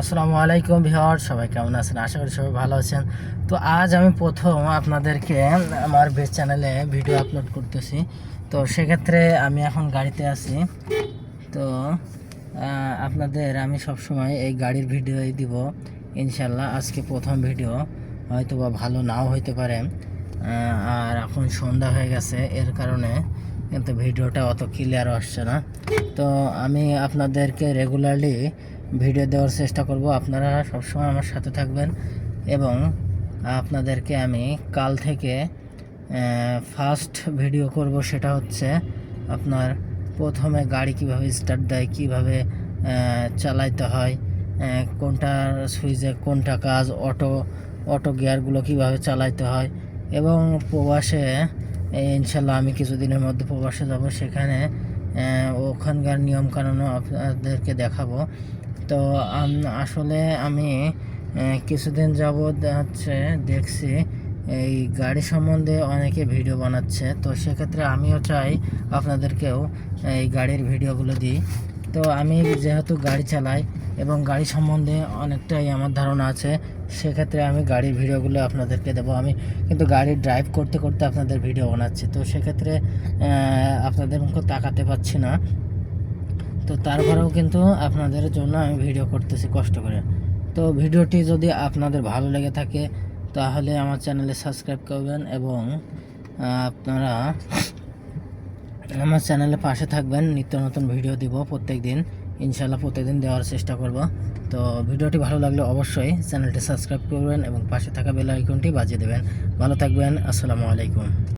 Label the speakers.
Speaker 1: আসসালামু আলাইকুম বিহার সবাই কেমন আছেন? আশা করি সবাই ভালো আছেন। তো আজ আমি প্রথম আপনাদেরকে আমার বেস চ্যানেলে ভিডিও আপলোড করতেছি। তো সেক্ষেত্রে আমি এখন গাড়িতে আছি। তো আপনাদের আমি সবসময় এই গাড়ির ভিডিওই দিব। ইনশাল্লাহ আজকে প্রথম ভিডিও। হয়তো বা ভালো নাও হইতে পারে। আর এখন সন্ধ্যা হয়ে গেছে। এর কারণে কিন্তু ভিডিওটা অত ক্লিয়ার আসছে না। তো আমি আপনাদেরকে রেগুলারলি ভিডিও দেওয়ার চেষ্টা করব। আপনারা সবসময় আমার সাথে থাকবেন এবং আপনাদেরকে আমি কাল থেকে ফার্স্ট ভিডিও করব সেটা হচ্ছে আপনার প্রথমে গাড়ি কীভাবে স্টার্ট দেয় কীভাবে চালাইতে হয় আহ, কোনটা সুইচে কোনটা কাজ অটো অটো গিয়ারগুলো কীভাবে চালাইতে হয় এবং প্রবাসে ইনশাল্লাহ আমি কিছুদিনের মধ্যে প্রবাসে যাব। সেখানে ওখানকার নিয়মকানুনও আপনাদেরকে দেখাবো। তো আসলে আমি কিছুদিন যাবৎ হচ্ছে দেখছি, এই গাড়ি সম্বন্ধে অনেকে ভিডিও বানাচ্ছে। তো সেক্ষেত্রে আমিও চাই আপনাদেরকেও এই গাড়ির ভিডিওগুলো দিই। তো আমি যেহেতু গাড়ি চালাই এবং গাড়ি সম্বন্ধে অনেকটাই আমার ধারণা আছে, সেক্ষেত্রে আমি গাড়ির ভিডিওগুলো আপনাদেরকে দেবো। আমি কিন্তু গাড়ি ড্রাইভ করতে করতে আপনাদের ভিডিও বানাচ্ছি। তো সেক্ষেত্রে আপনাদের মুখে তাকাতে পাচ্ছি না। তো তারপরেও কিন্তু আপনাদের জন্য আমি ভিডিও করতেছি কষ্ট করে। তো ভিডিওটি যদি আপনাদের ভালো লেগে থাকে, তাহলে আমার চ্যানেলে সাবস্ক্রাইব করবেন এবং আপনারা আমার চ্যানেলে পাশে থাকবেন, নিত্য নতুন ভিডিও দিব প্রত্যেক দিন ইনশাল্লাহ প্রত্যেকদিন দেওয়ার চেষ্টা করব। তো ভিডিওটি ভালো লাগলে অবশ্যই চ্যানেলটি সাবস্ক্রাইব করবেন এবং পাশে থাকা বেল আইকনটি বাজিয়ে দেবেন। ভালো থাকবেন, আসসালামু আলাইকুম।